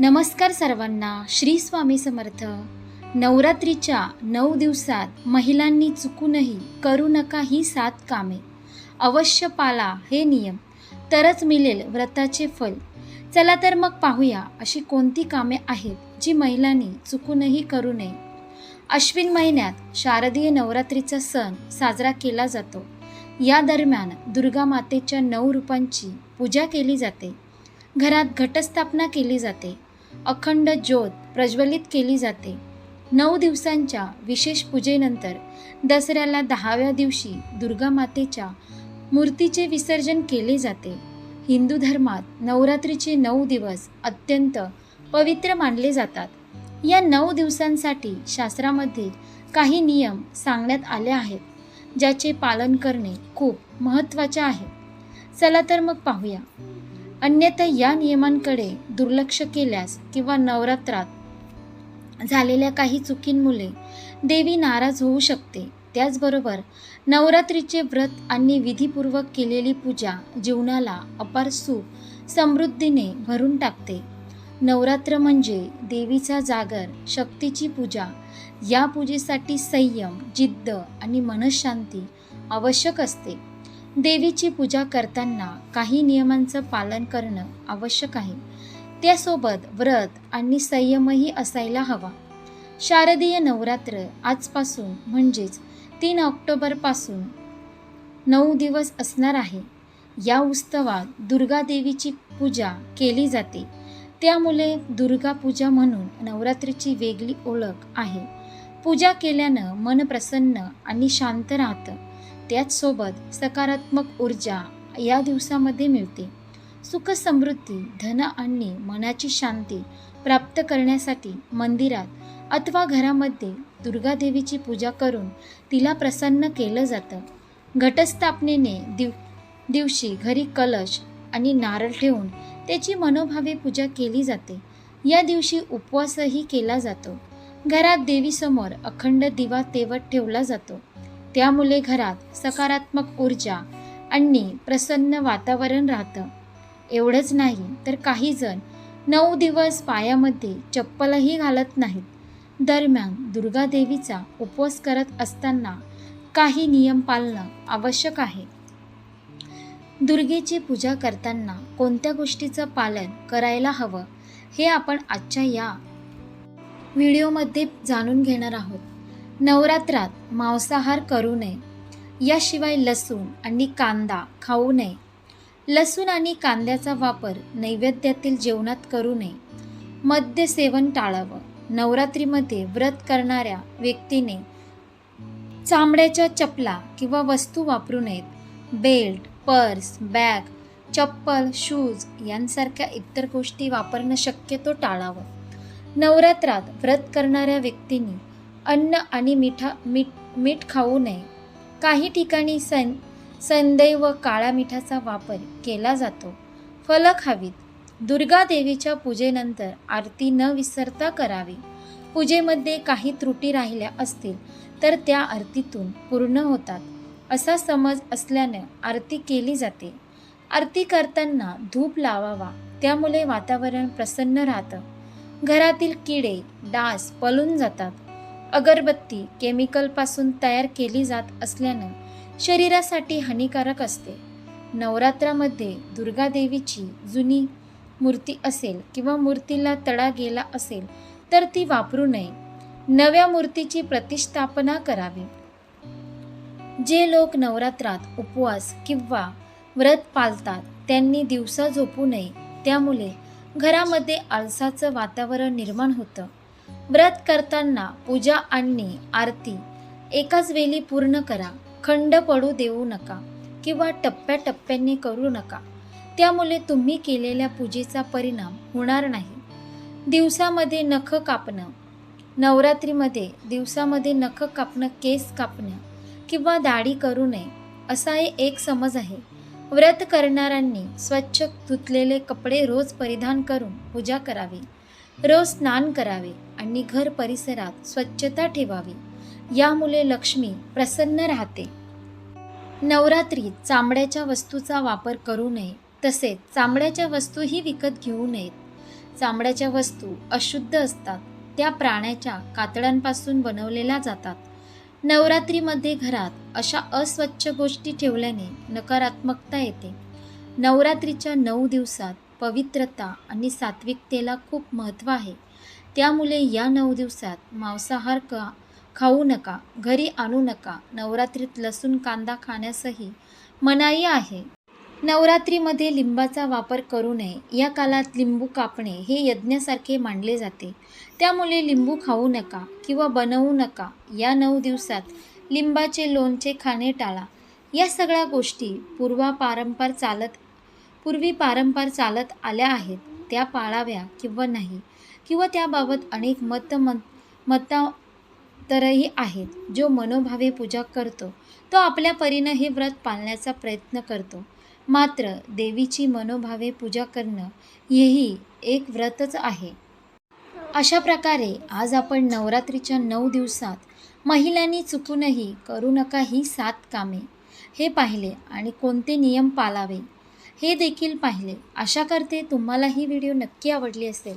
नमस्कार सर्वांना श्री स्वामी समर्थ. नवरात्रीच्या नऊ दिवसात महिलांनी चुकूनही करू नका ही सात कामे. अवश्य पाला हे नियम. तरच मिळेल व्रताचे फल. चला तर मग पाहूया अशी कोणती कामे आहेत जी महिलांनी चुकूनही करू नये. अश्विन महिन्यात शारदीय नवरात्रीचा सण साजरा केला जातो. या दरम्यान दुर्गा मातेच्या नऊ रूपांची पूजा केली जाते. घरात घटस्थापना केली जाते. अखंड ज्योत प्रज्वलित केली जाते. नऊ दिवसांच्या विशेष पूजेनंतर दसऱ्याला दहाव्या दिवशी दुर्गा मातेच्या मूर्तीचे विसर्जन केले जाते. हिंदू धर्मात नवरात्रीचे नऊ दिवस अत्यंत पवित्र मानले जातात. या नऊ दिवसांसाठी शास्त्रामध्ये काही नियम सांगण्यात आले आहेत ज्याचे पालन करणे खूप महत्त्वाचे आहे. चला तर मग पाहूया. अन्यथा या नियमांकडे दुर्लक्ष केल्यास किंवा नवरात्रात झालेल्या काही चुकींमुळे देवी नाराज होऊ शकते. त्याचबरोबर नवरात्रीचे व्रत आणि विधीपूर्वक केलेली पूजा जीवनाला अपार सुख समृद्धीने भरून टाकते. नवरात्र म्हणजे देवीचा जागर शक्तीची पूजा. या पूजेसाठी संयम जिद्द आणि मनशांती आवश्यक असते. देवीची पूजा करताना काही नियमांचं पालन करणं आवश्यक आहे. त्यासोबत व्रत आणि संयमही असायला हवा. शारदीय नवरात्र आजपासून म्हणजेच तीन ऑक्टोबरपासून नऊ दिवस असणार आहे. या उत्सवात दुर्गा देवीची पूजा केली जाते. त्यामुळे दुर्गा पूजा म्हणून नवरात्रीची वेगळी ओळख आहे. पूजा केल्यानं मन प्रसन्न आणि शांत राहतं. त्याचसोबत सकारात्मक ऊर्जा या दिवसामध्ये मिळते. सुख समृद्धी धन आणि मनाची शांती प्राप्त करण्यासाठी मंदिरात अथवा घरामध्ये दुर्गादेवीची पूजा करून तिला प्रसन्न केलं जातं. घटस्थापनेने दिव दिवशी घरी कलश आणि नारळ ठेवून त्याची मनोभावे पूजा केली जाते. या दिवशी उपवासही केला जातो. घरात देवीसमोर अखंड दिवा तेवत ठेवला जातो. त्यामुळे घरात सकारात्मक ऊर्जा आणि प्रसन्न वातावरण राहतं. एवढंच नाही तर काही जण नऊ दिवस पायामध्ये चप्पलही घालत नाहीत. दरम्यान दुर्गादेवीचा उपवास करत असताना काही नियम पाळणं आवश्यक आहे. दुर्गेची पूजा करताना कोणत्या गोष्टीचं पालन करायला हवं हे आपण आजच्या या व्हिडिओमध्ये जाणून घेणार आहोत. नवरात्रात मांसाहार करू नये. याशिवाय लसूण आणि कांदा खाऊ नये. लसूण आणि कांद्याचा वापर नैवेद्यातील जेवणात करू नये. मद्य सेवन टाळावं. नवरात्रीमध्ये व्रत करणाऱ्या व्यक्तीने चामड्याच्या चपला किंवा वस्तू वापरू नयेत. Belt purse bag chappal shoes यांसारख्या इतर गोष्टी वापरणं शक्यतो टाळावं. नवरात्रात व्रत करणाऱ्या व्यक्तींनी अन्न आणि मिठा मीठ मीठ खाऊ नये. काही ठिकाणी सं संदै व काळ्या मिठाचा वापर केला जातो. फलं खावीत दुर्गा देवीच्या पूजेनंतर आरती न विसरता करावी. पूजेमध्ये काही त्रुटी राहिल्या असतील तर त्या आरतीतून पूर्ण होतात. असा समज असल्यानं आरती केली जाते. आरती करताना धूप लावावा त्यामुळे वातावरण प्रसन्न राहतं. घरातील किडे डास पळून जातात. अगरबत्ती केमिकलपासून तयार केली जात असल्यानं शरीरासाठी हानिकारक असते. नवरात्रामध्ये दुर्गादेवीची जुनी मूर्ती असेल किंवा मूर्तीला तडा गेला असेल तर ती वापरू नये. नव्या मूर्तीची प्रतिष्ठापना करावी. जे लोक नवरात्रात उपवास किंवा व्रत पाळतात त्यांनी दिवसा झोपू नये. त्यामुळे घरामध्ये आळसाचं वातावरण निर्माण होतं. व्रत करताना पूजा आणि आरती एकाच वेळी पूर्ण करा. खंड पडू देऊ नका किंवा टप्प्याटप्प्यांनी करू नका. त्यामुळे तुम्ही केलेल्या पूजेचा परिणाम होणार नाही. दिवसामध्ये नख कापणं नवरात्रीमध्ये दिवसामध्ये नख कापणं केस कापणं किंवा दाढी करू नये असा हे एक समज आहे. व्रत करणाऱ्यांनी स्वच्छ धुतलेले कपडे रोज परिधान करून पूजा करावी. रोज स्नान करावे. आणि घर परिसरात स्वच्छता ठेवावी. यामुळे लक्ष्मी प्रसन्न राहते. नवरात्रीत चामड्याच्या वस्तूचा वापर करू नये तसेच चामड्याच्या वस्तूही विकत घेऊ नयेत. चामड्याच्या वस्तू अशुद्ध असतात त्या प्राण्याच्या कातड्यांपासून बनवलेल्या जातात. नवरात्रीमध्ये घरात अशा अस्वच्छ गोष्टी ठेवल्याने नकारात्मकता येते. नवरात्रीच्या नऊ दिवसात पवित्रता आणि सात्विकतेला खूप महत्त्व आहे. त्यामुळे या नऊ दिवसात मांसाहार का खाऊ नका घरी आणू नका नवरात्रीत लसूण कांदा खाण्यासही मनाई आहे. नवरात्रीमध्ये लिंबाचा वापर करू नये. या कालात लिंबू कापणे हे यज्ञासारखे मानले जाते. त्यामुळे लिंबू खाऊ नका किंवा बनवू नका. या नऊ दिवसात लिंबाचे लोणचे खाणे टाळा. या सगळ्या गोष्टी पूर्वापारंपार चालत पूर्वी पारंपार चालत आल्या आहेत. त्या पाळाव्या किंवा नाही. किंवा त्याबाबत अनेक मत मतांतरही आहेत. जो मनोभावे पूजा करतो तो आपल्या परीनं हे व्रत पाळण्याचा प्रयत्न करतो. मात्र देवीची मनोभावे पूजा करणं हेही एक व्रतच आहे. अशा प्रकारे आज आपण नवरात्रीच्या नऊ दिवसात महिलांनी चुकूनही करू नका ही सात कामे हे पाहिले आणि कोणते नियम पाळावे हे देखील पाहिले. आशा करते तुम्हाला ही व्हिडिओ नक्की आवडली असेल.